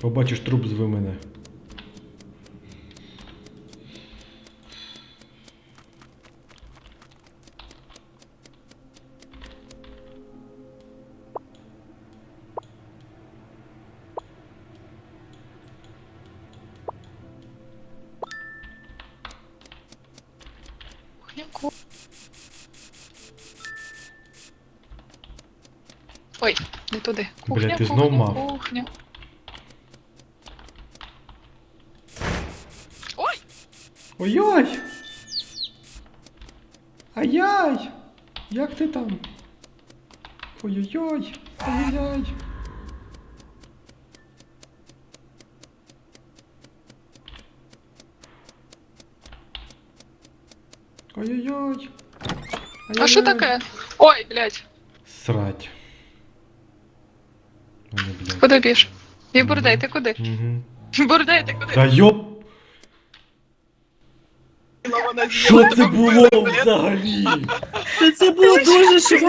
Побачиш труп, зви мене. Ой, не туди. Кухня, Бля, ти кухня, знов мав? Кухня. Ой! Ой-ой! Ай-яй! Як ти там? Ой-ой-ой! Ай-яй! Ой-ой-ой! А що таке? Ой, блядь, Срать. Куди біж? І бурдей, ти куди? Бурдей, ти куди? Та йоп! Що це було взагалі? Та це було дуже